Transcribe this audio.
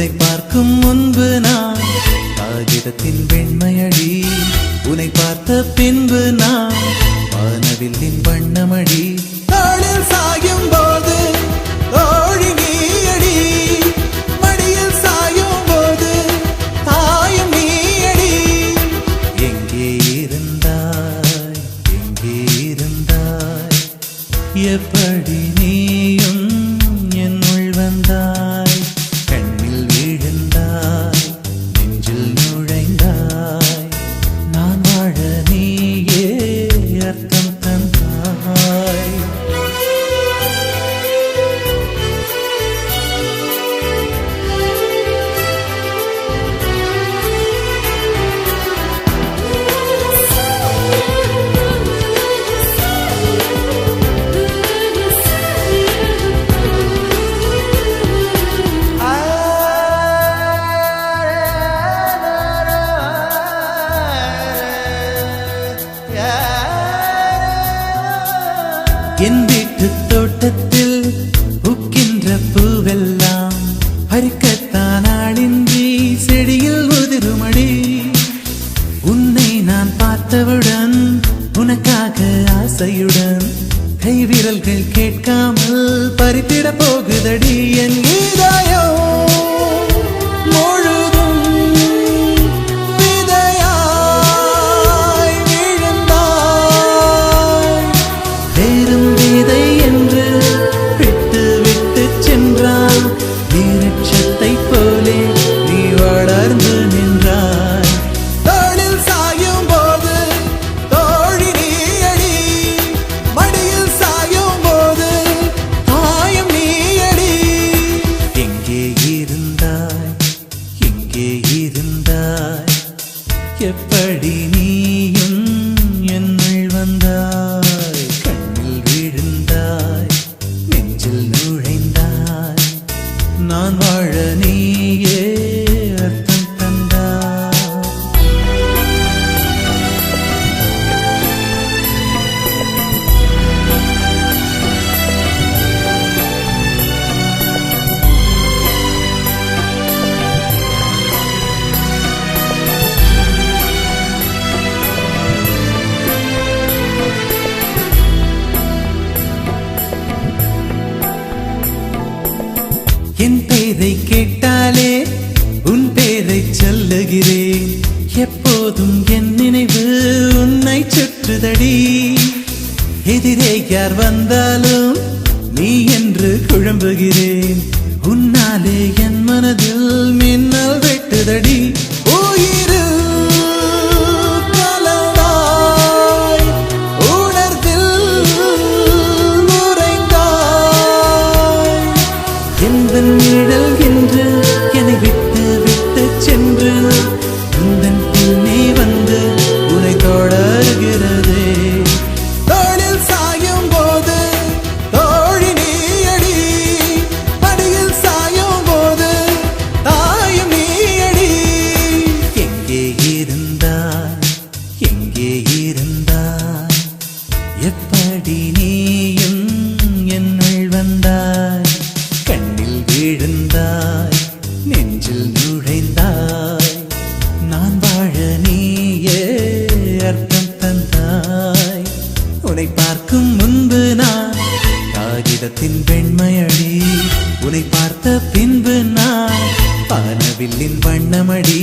உன்னை பார்க்கும் முன்பு நான் காகிதத்தின் வெண்மையடி. உன்னை பார்த்த பின்பு நான் வானவில்லின் வண்ணமடி. தாளில் சாயும் என் வீட்டு தோட்டத்தில் உக்கின்ற பூவெல்லாம் பறிக்கத்தான் ஆளின்றி செடியில் உதிருமடி. உன்னை நான் பார்த்தவுடன் உனக்காக ஆசையுடன் கை விரல்கள் கேட்காமல் பறித்திட போகுதடி என் பேரை கேட்டாலே உன் பேரை சொல்லுகிறேன். எப்போதும் என் நினைவு உன்னை சுற்றுதடி. எதிரே யார் வந்தாலும் நீ என்று குழம்புகிறேன். உன்னாலே என் மனதில் அடி நீயும் என்னுள் வந்தாய். கண்ணில் விழுந்தாய் நெஞ்சில் நுழைந்தாய். நான் வாழ நீயே அர்த்தம் தந்தாய். உன்னை பார்க்கும் முன்பு நான் காகிதத்தின் வெண்மையடி உன்னை பார்த்த பின்பு நான் பானவில்லின் வண்ணமடி